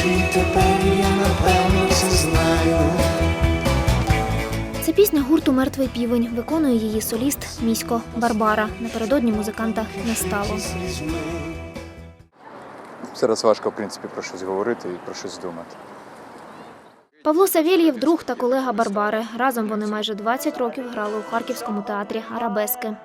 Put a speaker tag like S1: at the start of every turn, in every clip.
S1: очі, тепер я напевно це знаю.
S2: Це пісня гурту Мертвий півень. Виконує її соліст місько Барбара. Напередодні музиканта не стало.
S3: Зараз важко, в принципі, про щось говорити і про щось думати.
S2: Павло Савєлєв – друг та колега Барбари. Разом вони майже 20 років грали у харківському театрі Арабески.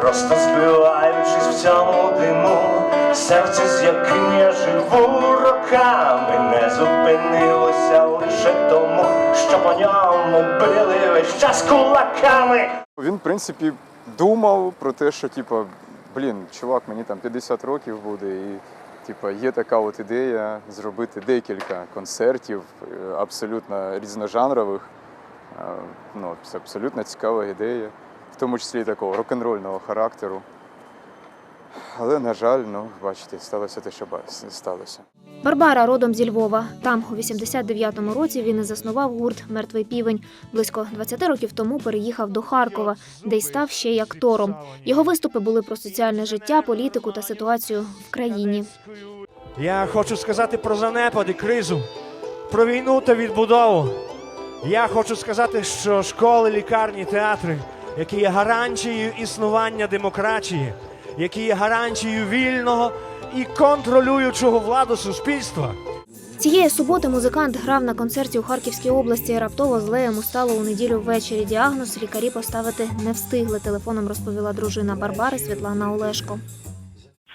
S4: Просто збиваючись в цьому диму, серце, з яким я живу роками, не зупинилося лише тому, що по ньому били весь час кулаками.
S3: Він, в принципі, думав про те, що, типу, блін, чувак, мені там 50 років буде, і типу, є така от ідея зробити декілька концертів е, абсолютно різножанрових. Е, Ну, це абсолютно цікава ідея, в тому числі такого рок-н-рольного характеру. Але, на жаль, ну, бачите, сталося те, що сталося.
S2: Барбара родом зі Львова. Там у 89-му році він і заснував гурт Мертвий півень. Близько 20 років тому переїхав до Харкова, де й став ще й актором. Його виступи були про соціальне життя, політику та ситуацію в країні.
S5: Я хочу сказати про занепад і кризу, про війну та відбудову. Я хочу сказати, що школи, лікарні, театри, які є гарантією існування демократії, які є гарантією вільного і контролюючого владу суспільства.
S2: Цієї суботи музикант грав на концерті у Харківській області. Раптово злеєм стало у неділю ввечері. Діагноз лікарі поставити не встигли. Телефоном розповіла дружина Барбари Світлана Олешко.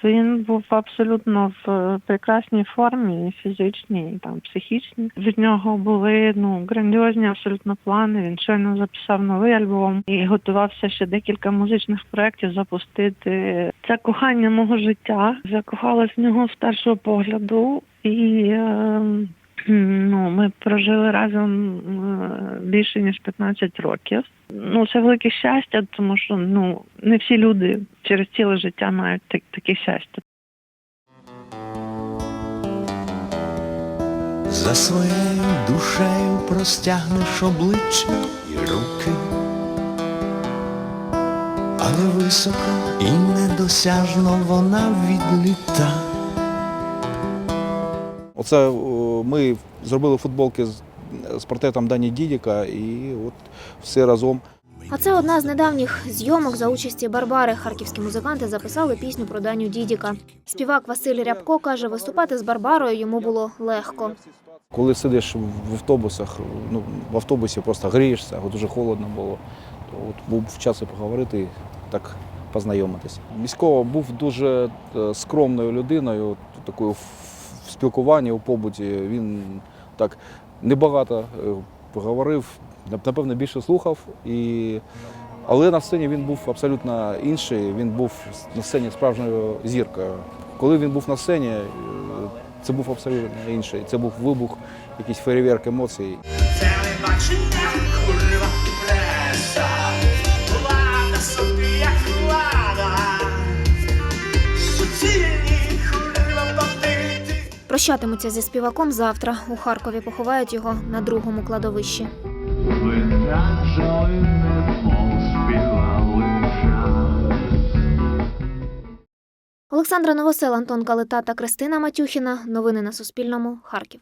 S6: Він був абсолютно в е, прекрасній формі, фізичній, там психічній. Від нього були ну грандіозні абсолютно плани. Він щойно записав новий альбом і готувався ще декілька музичних проєктів запустити. Це кохання мого життя. Закохалась в нього з першого погляду, і е, ми прожили разом е, більше ніж 15 років. Ну, це велике щастя, тому що ну не всі люди через ціле життя мають так, таке щастя.
S1: За своєю душею простягнеш обличчя і руки, але високо і недосяжно вона відліта.
S7: Оце ми зробили футболки з, портретом Дані Дідіка і от все разом.
S2: А це одна з недавніх зйомок за участі Барбари. Харківські музиканти записали пісню про Даню Дідіка. Співак Василь Рябко каже, виступати з Барбарою йому було легко.
S7: Коли сидиш в автобусах, ну, в автобусі просто грієшся, дуже холодно було, то от був час і поговорити, і так познайомитися. Міськова був дуже е, скромною людиною, такою в спілкуванні у побуті. Він так небагато е, говорив, напевно, більше слухав. І... Але на сцені він був абсолютно інший. Він був на сцені справжньою зіркою. Коли він був на сцені, е, це був абсолютно інший. Це був вибух, якийсь фейерверк емоцій.
S2: Прощатимуться зі співаком завтра. У Харкові поховають його на другому кладовищі. Олександра Новосел, Антон Калита та Кристина Матюхіна. Новини на Суспільному. Харків.